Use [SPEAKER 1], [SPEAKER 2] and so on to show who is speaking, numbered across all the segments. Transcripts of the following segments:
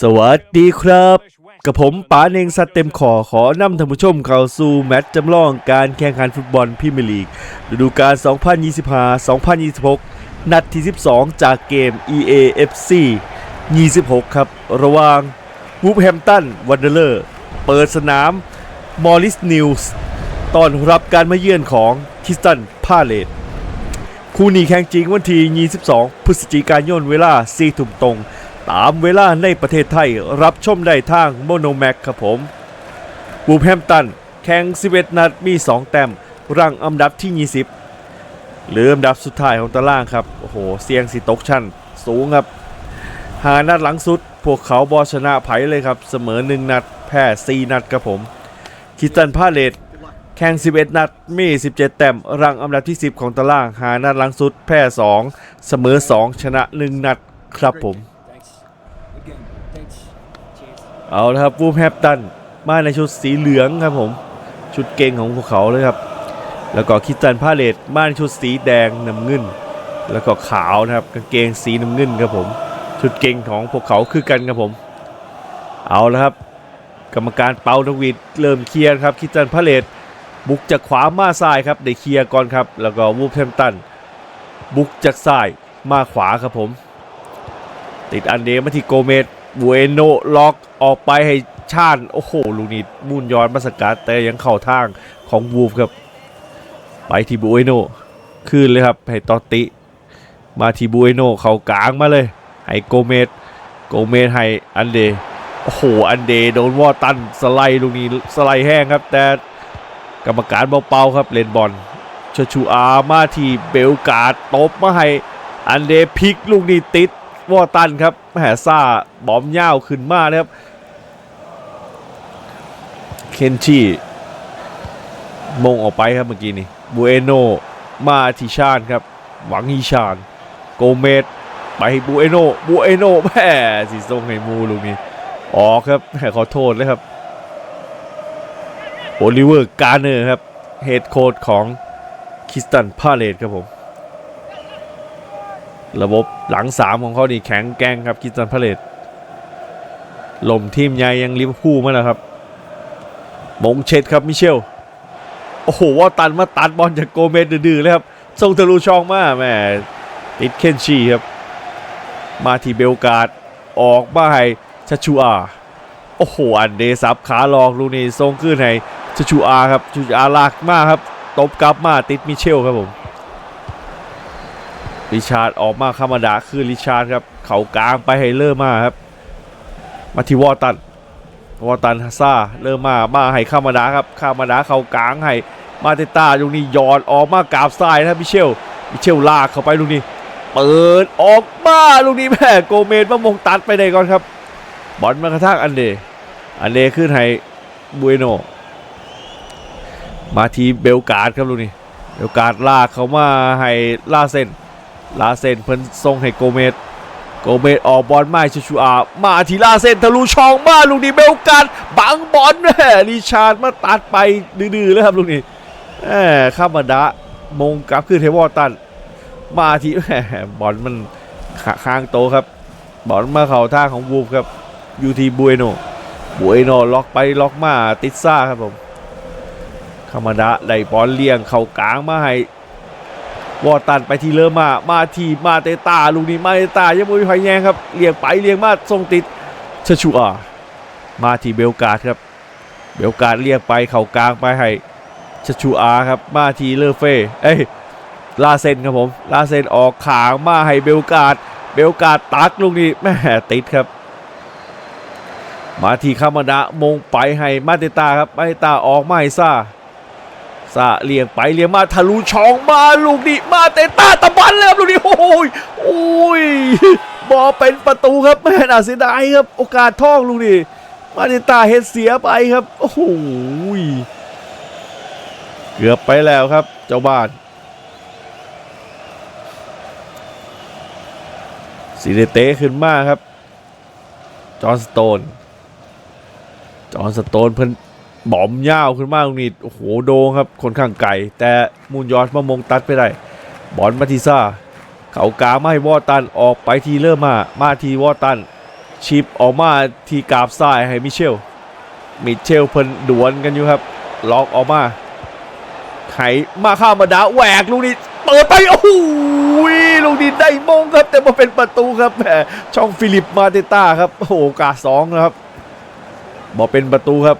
[SPEAKER 1] สวัสดีครับ กับผมป๋าเนงสัตเต็มขอขอนำท่านผู้ชมเข้าสู่แมตช์จำลองการแข่งขันฟุตบอลพรีเมียร์ลีกฤดูกาล 2025-2026 นัดที่ 12 จากเกม EAFC 26 ครับ ระหว่างวูฟแฮมตันวันเดอร์เลอร์ เปิดสนามมอริสนิวส์ตอนรับการมาเยือนของคิสตันพาเลตคู่นี้แข่งจริงวันที่ 22 พฤศจิกายนเวลา 4 ทุ่มตรง ตามเวลาในประเทศไทยรับชมได้ทางโมโนแม็กครับผมบูแฮมตันแข่ง 11 นัดมี 2 แต้มรังอันดับที่ 20หลืออันดับสุดท้ายของตารางครับ โอ้โห เสียงสิตกชั้นสูงครับหานัดหลังสุด พวกเขาบอชนะไผเลยครับ เสมอ 1 นัด แพ้ 4 นัดครับผมคิตันพาเลตแข่ง 11 นัด มี 17 แต้มรังอันดับที่ 10 ของตาราง หานัดหลังสุด แพ้ 2 เสมอ 2 ชนะ 1 นัดครับผม เอาละครับวูฟแฮปตันมาในชุดสีเหลืองครับผมชุดเก่งของพวกเขาเลยครับ แล้วก็คิสตันพาเลตมาในชุดสีแดงน้ำเงิน แล้วก็ขาวนะครับกางเกงสีน้ำเงินครับผม ชุดเก่งของพวกเขาคือกันครับผม เอาละครับ กรรมการเป่านกหวีดเริ่มเคลียร์ครับคิสตันพาเลตบุกจากขวามาซ้ายครับได้เคลียร์ก่อนครับ แล้วก็วูฟแฮมตันบุกจากซ้ายมาขวาครับผม ติดอันเดมาที่โกเมสบูเอโนล็อกออกไปให้ชาญโอ้โห ลูกนี้มุ่นย้อนมาสกัดแต่ยังเข้าทางของวูฟครับ ไปที่บูเอโนขึ้นเลยครับให้ตอติ มาที่บูเอโนเข้ากลางมาเลย ให้โกเมสโกเมสให้อันเดโอ้โห อันเดโดนวอตันสไลด์ลูกนี้สไลด์แห้งครับ แต่กรรมการเบาๆครับเล่นบอลชชูอามาที่เบลกาดตบมาให้อันเดพลิกลูกนี้ติด วอตันครับแหซ่าบอมย่าวขึ้นมานะครับ เคนชีมงออกไปครับเมื่อกี้นี่บูเอโนมาทิชานครับ หวังฮิชาน โกเมสไปบูเอโนบูเอโนแหมสีส้มให้มูลูกนี้ออกครับแหมขอโทษเลยครับโอลิเวอร์การเนอร์ครับเฮดโค้ชของคิสตันพาเลตครับผม ระบบหลังสามของเขานี่แข็งแกร่งครับกิสตันพาเลตลมทีมใหญ่ยังลิเวอร์พูลมาแล้วครับ มงเช็ดครับมิเชล โอ้โหว่าตันมาตัดบอลจากโกเมสดื้อเลยครับส่งทะลุช่องมาแหม่ติดเคนชีครับ มาที่เบลกาดออกมาให้ชัชูอา โอ้โห อันเดซับขาลอกลูนี้ทรงขึ้นให้ชัชูอาครับชัชชูอาลากมากครับตบกลับมาติดมิเชลครับผม ริชาร์ดออกมาธรรมดาคือริชาร์ดครับ เขากลางไปให้เลอร์มาครับ มาที่วอตันวอตันฮัสซ่าเลอร์มามาให้ธรรมดาครับธรรมดาเขากลางให้มาเตต้าลูกนี้ยอดออกมากราบซ้ายนะมิเชลมิเชลลากเข้าไปลูกนี้เปิดออกมาลูกนี้แม่โกเมสมามงตัดไปได้ก่อนครับ บอลมากระทากอันเดอันเดขึ้นให้บุเอโนมาทีเบลการ์ดครับลูกนี้เบลการ์ดลากเขามาให้ลาเซน ลาเซนเพิ่นส่งให้โกเมสโกเมสออกบอลไมาให้ชูชูอา มาทีลาเซนทะลุช่องมาลูกนี้เบลกันบังบอลแม่ริชาร์ดมาตัดไปดื้อๆเลยครับลูกนี้แหมข้ามมาดะมงกลับขึ้นเทวอตัน มาทีแหมบอลมันค้างโตครับ บอลมาเข่าท่าของวูฟครับยูทีบุเอโนบุเอโนล็อกไปล็อกมาติดซ่าครับผมคามาดะได้บอลเลี้ยงเข่ากลางมาให้ วอตันไปที่เลอมามาทีมาเตตาลูกนี้มาเตตายังไม่มีใครแย่งครับเลี้ยงไปเลี้ยงมาทรงติดชชูอามาทีเบลการ์ดครับ เบลการ์ดเรียกไปเข่ากลางไปให้ชชูอาครับมาทีเลอเฟ่เอ้ยลาเซนครับผมลาเซนออกขางมาให้เบลการ์ดเบลการ์ดตักลูกนี้แม่ติดครับ มาทีคามาดะมงไปให้มาเตตาครับมาเตตาออกมาให้ซ่า ซาเลี้ยงไปเลี้ยงมาทะลุช่องมาลูกนี้มาเตต้าตะบันเลยครับลูกนี้โอ้ยโอ้ยบอเป็นประตูครับแม่น่าเสียดายครับโอกาสท่องลูกนี้มาเตต้าเฮ็ดเสียไปครับโอ้โหเกือบไปแล้วครับ เจ้าบ้านสีเดเต้ขึ้นมาครับ จอห์นสโตน จอห์นสโตนเพิ่น บอมยาวขึ้นมากตรงนี้โอ้โหโดงครับคนข้างไกลแต่มูนยอสมามงตัดไปได้บอลมาทิซ่าเขากาไม่วอตันออกไปทีเริ่มมามาทีวอตัน ชิปออกมาทีกาบซ้ายให้มิเชลมิเชลเพิ่นดวลกันอยู่ครับ ล็อกออกมาไขมาข้ามมาดาแหวกลูกนี้เปิดไปโอ้โหลูกนี้ได้มงครับ แต่มาเป็นประตูครับแหมช่องฟิลิปมาเตต้าครับโอ้โหกาสสองนะครับบอกเป็นประตูครับ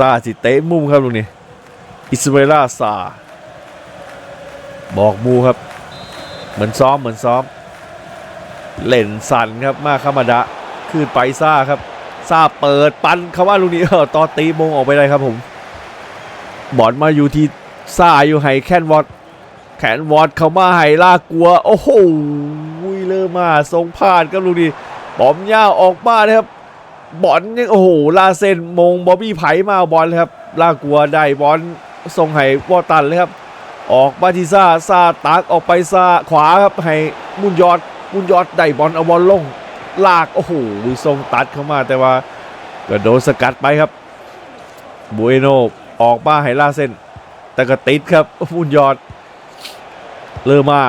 [SPEAKER 1] ซาสิเตะมุมครับลูกนี้ อิสเวล่าซา บอกมูครับ เหมือนซ้อมเหมือนซ้อม เล่นสันครับมาคามาดะขึ้นไปซาครับซาเปิดปันคำว่าลูกนี้เออตอนตีมงออกไปเลยครับผม บอลมาอยู่ที่ซาอยู่ไฮแคนวอตแคนวอตเข้ามาไฮลากกลัว โอ้โหเริ่มมาทรงพลาดครับลูกนี้บอมย่าออกมาเลยครับ บอลยังโอ้โหลาเซนมงบอบบี้ไผ่มาบอลเลยครับลากลัวได้บอลทรงไห้วอตันเลยครับ ออกมาที่ซ่าซาตักออกไปซาขวาครับให้มุนยอดมุนยอดได้บอลเอาบอลลง ลากโอ้โหทรงตัดเข้ามาแต่ว่าก็โดนสกัดไปครับบูเอโนออกมาให้ลาเซนแต่ก็ติดครับมุนยอดเริ่มมา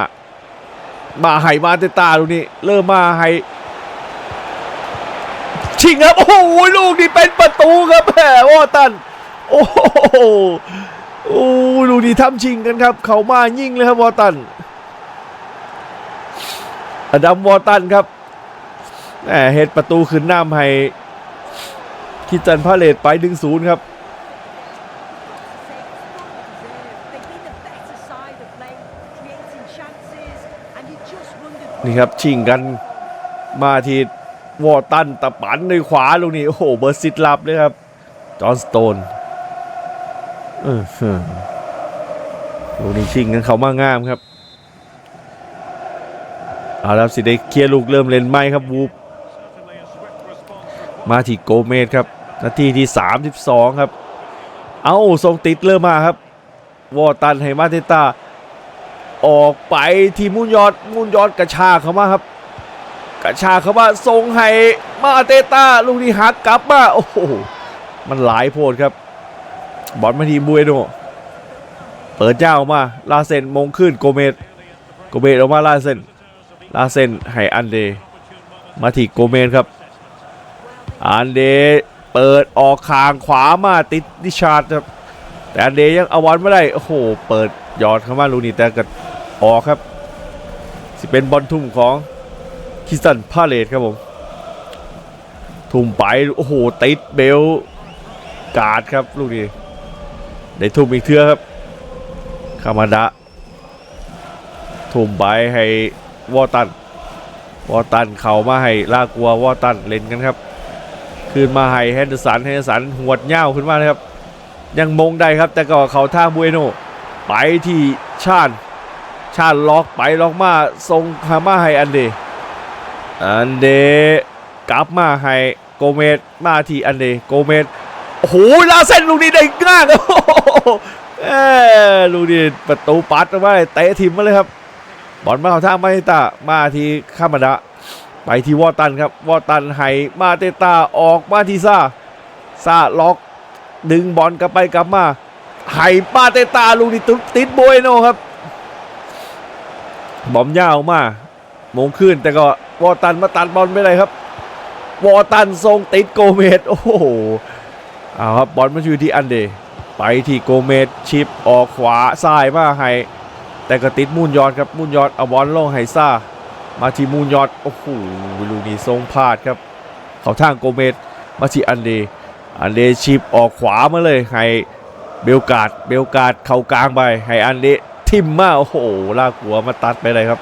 [SPEAKER 1] มาให้มาเตตาลูกนี้เริ่มมาให้ิงครับ โอ้โหลูกนี้เป็นประตูครับแหมวอตัน โอ้โหโอ้ลูกนี้ทำชิงกันครับ เขามายิงเลยครับวอตันอดัมวอตันครับแหมเฮดประตูขึ้นน้ำให้คิจันพาเลตไปดึงศูนย์ครับนี่ครับชิงกันมาที วอตันตะปันในขวาลูกนี้ โอ้โห เบอร์ซิดลับเลยครับ จอห์นสโตนเออหือลูกนี้ชิงกันเขามางามครับ เอาแล้วสิได้เคลียร์ลูกเริ่มเล่นไม่ครับวูบมาที่โกเมสครับ นาทีที่ 32 ครับ เอาทรงติดเริ่มมาครับ วอตันให้มาเตตาออกไปที่มุนยอดมุนยอดกระชากเขามาครับ กระชากเข้ามาทรงให้มาเตต้าลูกนี้หักกลับมาโอ้โหมันหลายโพดครับ บอลมาทีบูเอโนเปิดเจ้าออกมาลาเซนมงขึ้นโกเมสโกเมสออกมาลาเซนลาเซนให้อันเด มาทีโกเมสครับ อันเดเปิดออกคางขวามาติดดิชาร์ดครับแต่อันเดยังเอาบอลไม่ได้โอ้โหเปิดยอดเข้ามาลูนี้แต่ก็ออกครับสิเป็นบอลทุ่มของ คิสตันพาเลตครับผม ทุ่มไป โอ้โห ติดเบลการ์ดครับ ลูกนี้ได้ทุ่มอีกเทือครับ คามาดะ ทุ่มไปให้วอตัน วอตันเข้ามาให้ลากัววอตันเล่นกันครับ คืนมาให้แฮนเดอร์สันแฮนเดอร์สันหวดเง่าขึ้นมาครับ ยังมงได้ครับ แต่ก็เขาท่าบุเอโนไปที่ชาญชาญล็อกไปล็อกมาทรงฮามาให้อันเด อันเดกลับมาให้โกเมสมาทีอันเดโกเมสโอ้โหลาเส้นลูกนี้ได้ง่ายโอ้โหเอ้ยลูกนี้ประตูปัดเอาเตะทิมมาเลยครับ บอลมาเข้าทางมาเตตามาทีข้ามาดะไปที่วอตันครับวอตันให้มาเตตาออกมาทีซาซาล็อก ดึงบอลกลับไปกลับมาให้มาเตตาลูกนี้ติดติดโบยโนครับ บอมยาวมา มงขึ้นแต่ก็ วอตันมาตัดบอลไม่ได้ครับ วอตันทรงติดโกเมสโอ้โหเอาครับบอลมาอยู่ที่อันเดไปที่โกเมสชิปออกขวาซ้ายมาให้ แต่ก็ติดมูนยอดครับมูนยอดเอาบอลลงให้ซ่า มาที่มูนยอดโอ้โหลูกนี้ทรงพลาดครับ เขาทางโกเมสมาที่อันเดอันเดชิปออกขวามาเลยให้เบลกาดเบลกาดเข้ากลางไปให้อันเดทิมมาโอ้โหลากหัวมาตัดไปเลยครับ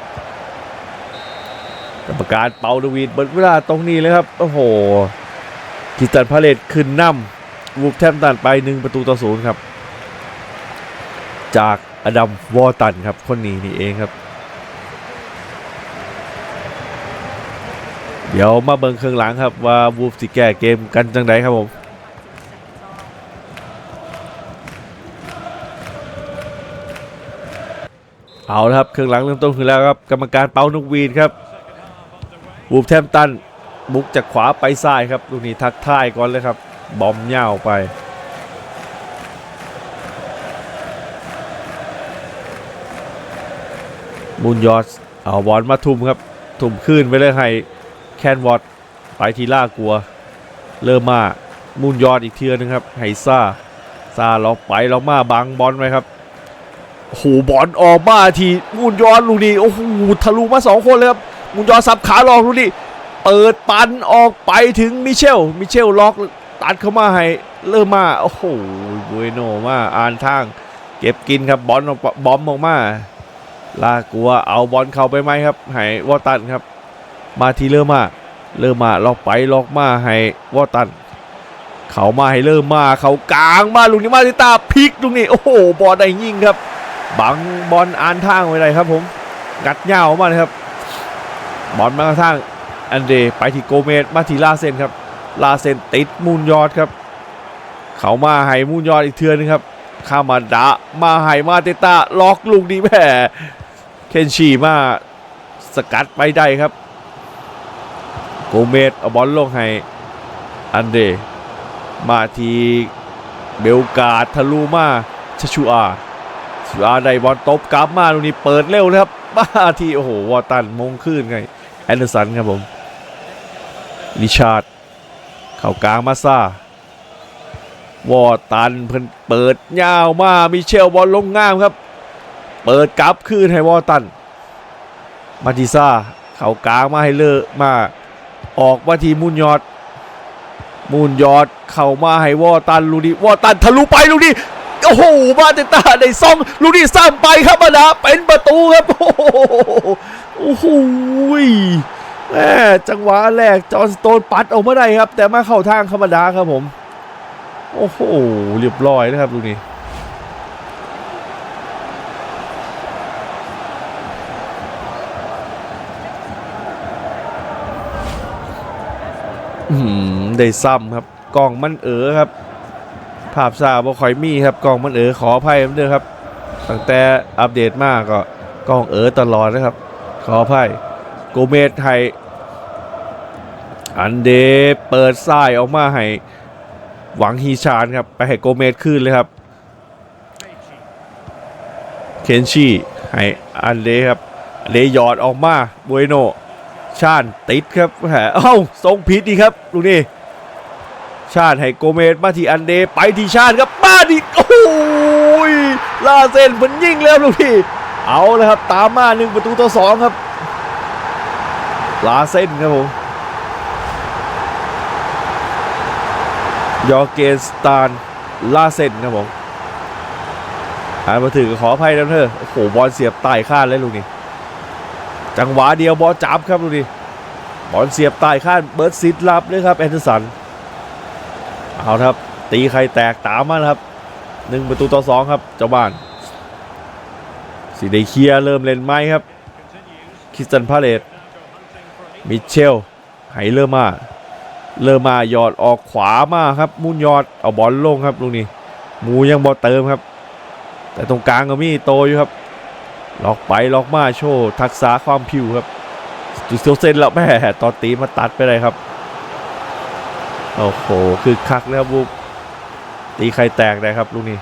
[SPEAKER 1] กรรมการเปาดวีดเบิดเวลาตรงนี้เลยครับ โอ้โหกิตันพาเลตขึ้นนำวูฟแทมตันไปหนึ่งประตูต่อศูนย์ครับ จากอดัมวอตันครับ คนนี้นี่เองครับ เดี๋ยวมาเบิ่งเครื่องหลังครับ ว่าวูฟสิแก้เกมกันจังไดครับผมเอาละครับเครื่องหลังเริ่มต้นขึ้นแล้วครับ กรรมการเป่านกหวีดครับ วูฟแทมตันบุกจากขวาไปซ้ายครับลูกนี้ทักทายก่อนเลยครับ บอมเย่าวไปมูนยอสเอาบอลมาทุ่มครับ ทุ่มขึ้นไปเลยให้แคนวอตไปทีล่ากลัว เริ่มมามูนยอดอีกเทือนึงครับไฮซ่าซาเราไปเรามาบังบอลไว้ครับโอ้โหบอลออกมาทีมูนยอดลูกนี้โอ้โหทะลุมาสองคนเลยครับ มูนยอสับขาหลอกลูกนี้เปิดปันออกไปถึงมิเชล มิเชลล็อกตัดเข้ามาให้เริ่มมาโอ้โหบุยโนมาอ่านทาง เก็บกินครับบอลออกบอมออกมาลากลัวเอาบอลเข้าไปไหมครับให้วอตันครับ มาทีเริ่มมาเริ่มมาล็อกไปล็อกมาให้วอตัน เขามาให้เริ่มมาเขากลางมาลูกนี้มาติตาพลิกลูกนี้โอ้โหบอลได้ยิงครับ บังบอลอ่านทางไว้เลยครับผม งัดเหย้ามาเลยครับ บอลมากระทางอันเดย์ไปที่โกเมสมาที่ลาเซนครับ ลาเซนติดมูนยอดครับ เขามาให้มูนยอดอีกเทือนนึงครับข้ามาดะมาให้มาเตต้าล็อกลูกนี้แม่เคนชีมาสกัดไปได้ครับ โกเมสเอาบอลลงให้อันเดย์มาทีเบลกาดทะลุมาชชูอาชชูอาได้บอลตบกลับมาลูกนี้เปิดเร็วเลยครับมาทีโอ้โหวอตันมงขึ้นไง แอนเดอร์สันครับผมริชาร์ดเข้ากลางมาซาวอตันเพิ่นเปิดยาวมามิเชลบอลลงง่ามครับ เปิดกลับคืนให้วอตัน มาติซ่าเข้ากลางมาให้เลอะมา ออกมาทีมุนยอด มูนยอดเข้ามาให้วอตันลูกนี้วอตันทะลุไปลูกนี้โอ้โหมาเตต้าได้ซ่องลูกนี้ซ้ำไปครับมาดาเป็นประตูครับโอ้ โอ้โหแม่จังหวะแรกจอห์นสโตนปัดออกมาได้ครับ แต่มาเข้าทางธรรมดาครับผม โอ้โหเรียบร้อยนะครับลูกนี้ได้ซ้ำครับกล่องมันเอ๋อครับ ภาพซาบ่คอยมีครับกล่องมันเอ๋อขออภัยเด้อครับ ตั้งแต่อัปเดตมาก็กล่องเอ๋อตลอดนะครับ ขออภัยโกเมสไทย อันเดเปิดซ้ายออกมาให้หวังฮีชานครับ ไปให้โกเมสขึ้นเลยครับ เคนชีให้อันเดครับเดหยอดออกมาบุเอโนชาญติดครับแหมเอ้าทรงผิดดีครับลูนี่ชาญให้โกเมสมาที่อันเดไปที่ชาญครับมาดิโอ้ยลาเซนมันยิ่งแล้วลูกพี่ เอาเลยครับ ตามมาหนึ่งประตูต่อสองครับ ลาเซนครับผมยอร์เกนสตานลาเซนครับผมอ่านมาถึงขออภัยนะเธอโอ้โหบอลเสียบใต้ข้านเลยลูกนี่จังหวะเดียวบอลจับครับดูดิบอลเสียบใต้ข้านเบิร์ดซิดรับเลยครับแอนเดอร์สันเอาครับ ตีใครแตกตามมาครับหนึ่งประตูต่อสองครับเจ้าบ้าน สีเดเคลียร์เริ่มเล่นไม้ครับคิสตันพาเลตมิเชลไฮเลอร์มาเลอร์มาหยอดออกขวามาครับมุนยอดเอาบอลลงครับลูกนี้มูยังบอลเติมครับ แต่ตรงกลางก็มีโตอยู่ครับล็อกไปล็อกมาโชว์ทักษะความผิวครับจุดเซลเซนแล้วแม่ตอนตีมาตัดไปเลยครับโอ้โหคือคักแล้วบุกตีใครแตกได้ครับลูกนี้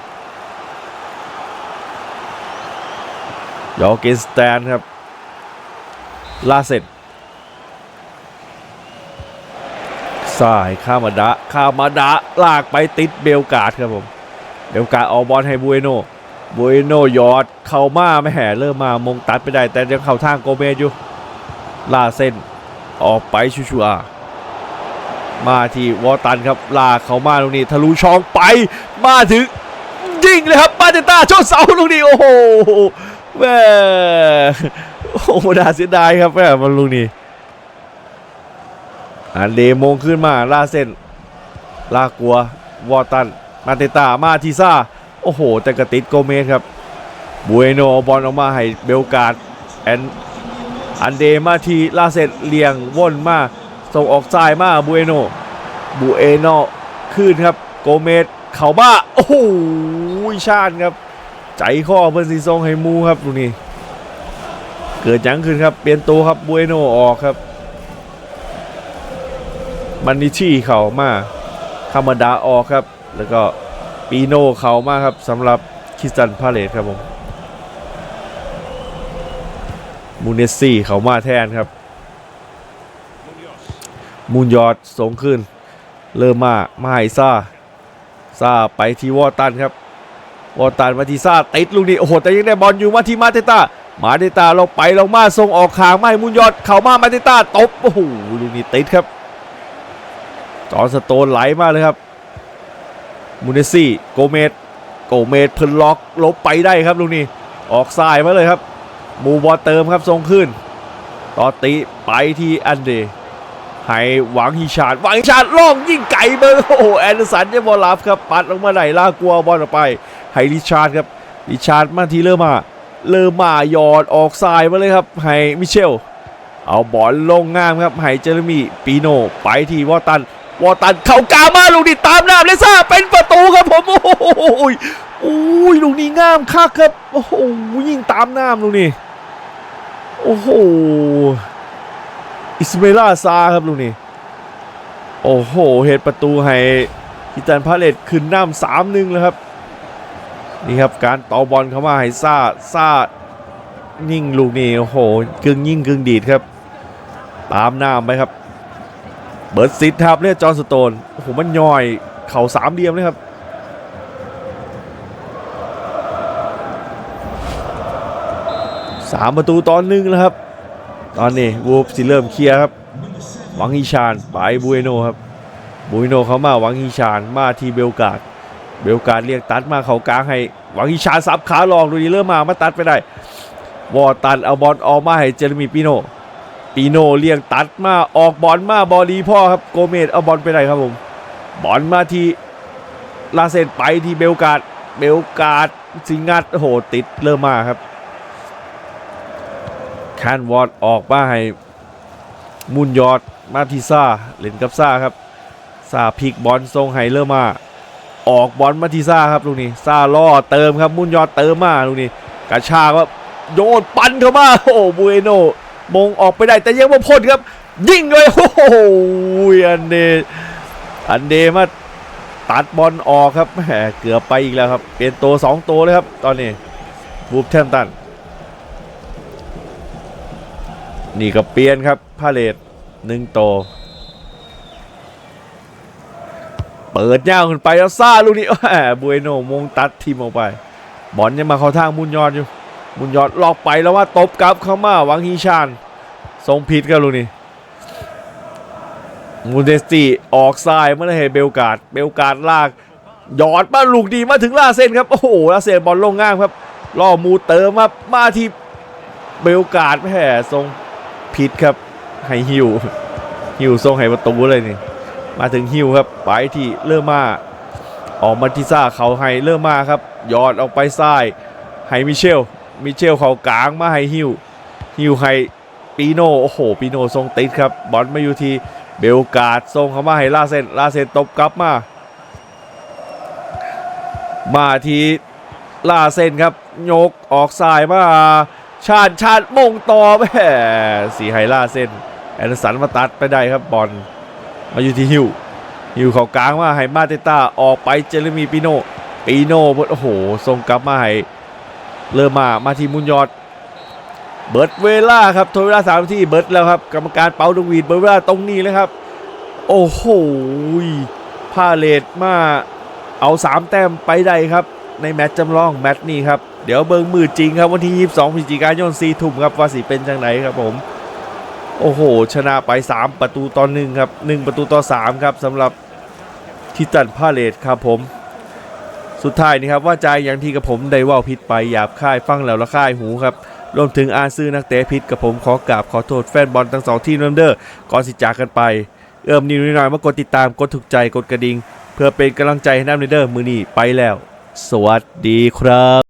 [SPEAKER 1] ยอร์เกนสแตนครับลาเซนสายข้ามาดะข้ามาดะลากไปติดเบลกาดครับผม เบลกาดออกบอลให้บูเอโนบุยโนยอดเข้ามาไม่แห่เริ่มมามงตัดไปได้ แต่ยังเข้าทางโกเมสอยู่ลาเส้นออกไปชูชัวร์มาที่วอตันครับลากเข้ามาตรงนี้ทะลุช่องไป มาถึงยิงเลยครับปาเตต้าชนเสาลูกนี้โอ้โห แม่โอ้โหน่าเสียดายครับแม่มันลูกนี้อันเดมงขึ้นมาลาเส้นลากัว วอตัน มาเตตามาทีซ่า โอ้โห แต่กระติดโกเมสครับบูเอโนเอาบอลออกมาให้เบลการ์ดแอนอันเดมาทีลาเซตเลียงว่นมาส่งออกซ้ายมาบูเอโนบูเอโนขึ้นครับ โกเมสเข้ามาโอ้โหชาญครับ ใจข้อเพิ่นสีทรงให้มูครับตรงนี้ เกิดหยังขึ้นครับ เปลี่ยนตัวครับบูเอโนออกครับ มันนิชี่เข้ามาธรรมดาออกครับ แล้วก็ปีโนเขามากครับสำหรับคริสตันพาเลตครับผมมูเนสซี่เขามาแทนครับมูนยอดส่งขึ้น เริ่มมา มาให้ซ่า ซ่าไปที่วอตันครับ วอตันมาที่ซ่าติดลูกนี้โอ้โหแต่ยังได้บอลอยู่มาที่มาเตต้ามาเตต้าเราไปเรามาส่งออกขางไม่มุนยอดเข่ามามาเตต้าตบโอ้โหลูกนี้ติดครับ จอร์สโตนไหลมากเลยครับมูเนซี่โกเมสโกเมสเพิ่นล็อกลบไปได้ครับลูกนี้ออกซ้ายมาเลยครับ มูบอลเติมครับทรงขึ้นต่อติไปที่อันเดร์ให้หวังฮิชาดหวังฮิชาดล่องยิ่งไก่เบอร์โอ้แอนเดอร์สันยังบอลรับครับปัดลงมาไหนล่ากลัวบอลออกไป ให้ริชาร์ดครับริชาร์ดมาทีเริ่มมาเริ่มมาหยอดออกซ้ายมาเลยครับให้มิเชล เอาบอลลงงามครับให้เจอร์มีปีโนไปที่วอตันวอตันเข้ากามาลูกนี้ตามน้ำเลซ่าเป็นประตูครับผมโอ้โหโอ้ยลูกนี้งามคักครับโอ้โหยิงตามน้ำลูกนี้โอ้โหอิสเมล่าซาครับลูกนี้โอ้โหเหตุประตูให้กิตันพาเลตขึ้นน้ำสามหนึ่งแล้วครับ นี่ครับการต่อบอลเข้ามาให้ซาซานิ่งลูกนี้โอ้โหกึ่งยิ่งกึ่งดีดครับ ตามหน้าไปครับ เบิร์ดซิดครับเนี่ยจอห์นสโตนโอ้โหมันย่อยเข่าสามเหลี่ยมเลยครับสามประตูตอนหนึ่งแล้วครับ ตอนนี้วูฟสิเริ่มเคลียร์ครับหวังฮิชานไปบูเอโนครับบูเอโนเขามาหวังฮิชานมาที่เบลกาด เบลกาดเรียกตัดมาเขากลางให้หวังฮิชาซับขาลองดูดีเริ่มมามาตัดไปได้วอตันเอาบอลออกมาให้เจเรมีปิโนปิโนเลี้ยงตัดมาออกบอลมาบอลดีพ่อครับโกเมสเอาบอลไปได้ครับผมบอลมาที่ลาเซนไปที่เบลกาดเบลกาดสิงงัดโอ้โหติดเริ่มมาครับแคนวอร์ดออกมาให้มุนยอดมาที่ซ่าเล่นกับซ่าครับซ่าพลิกบอลทรงไฮเลอร์มา ออกบอลมาที่ซ่าครับลูกนี้ซ่าล่อเติมครับมุนยอดเติมมาลูกนี้กระชากว่าโยนปันเข้ามาโอ้โบูเอโนมงออกไปได้แต่ยังไม่พ้นครับ ยิงเลยโอ้โหอันเดอันเดมาตัดบอลออกครับแหมเกือบไปอีกแล้วครับเปลี่ยนตัวสองตัวเลยครับ ตอนนี้บูฟแทมตัน นี่ก็เปลี่ยนครับพาเลตหนึ่งโตว เปิดยาวขึ้นไปแล้วซ่าลูกนี้แหมบูเอโนมงตัดทีมออกไป บอลยังมาเข้าทางมุนยอดอยู่ มุนยอดลอกไปแล้วว่าตบกลับเข้ามาหวังฮีชานทรงผิดกันลูกนี่มูเดสตีออกซ้ายเมื่อไหร่เบลกาดเบลกาดลากหยอดมาลูกดีมาถึงลาเซนครับโอ้โหลาเซนบอลลงง่ามครับล่อมูเติมมามาที่เบลกาดแหมทรงผิดครับให้ฮิวฮิวทรงให้ประตูเลยนี่ มาถึงฮิวครับไปที่เริ่มมาออกมาที่ซ่าเขาให้เริ่มมาครับยอดออกไปซ้ายให้มิเชลมิเชลเขากลางมาให้ฮิวฮิวให้ปีโนโอ้โหปีโนทรงติดครับบอลมาอยู่ที่เบลกาดทรงเข้ามาให้ลาเซนลาเซนตบกลับมา มาที่ลาเซนครับยกออกซ้ายมาชาญชาญมงต่อแหมสีไฮลาเซนแอนด์สันมาตัดไปได้ครับบอล มาอยู่ที่ฮิวฮิวเขากลางมาให้มาเตต้าออกไปเจเรมีปีโนปีโนโอ้โหทรงกลับมาให้เริ่มมามาที่มุนยอด เบิร์ดเวล่าครับทเวลาสามที่เบิร์ดแล้วครับกรรมการเป่าดงวีดเบิร์ดเวลาตรงนี้เลยครับ โอ้โหพาเลตมาเอาสามแต้มไปได้ครับ ในแมตช์จำลองแมตช์นี้ครับเดี๋ยวเบิงมือจริงครับวันที่ 22พฤศจิกายน4ทุ่มครับว่าสิเป็นจังไหนครับผม โอ้โห ชนะไป 3 ประตูต่อหนึ่งครับ 1 ประตูต่อ 3 ครับสำหรับทิตันพาเลตครับผม สุดท้ายนี่ครับว่าใจยอย่างที่กับผมได้ว่าพิษไปหยาบค่ายฟังแล้วละค่ายหูครับรวมถึงอาซื้อนักเตะพิษกับผมขอกราบขอโทษแฟนบอลทั้งสองทีมน้ำเด้อก่อนสิจากกันไป เอื้อมนิ้วนิดหน่อยมากดติดตามกดถูกใจกดกระดิ่งเพื่อเป็นกำลังใจให้น้ำเด้อมือนี้ไปแล้ว สวัสดีครับ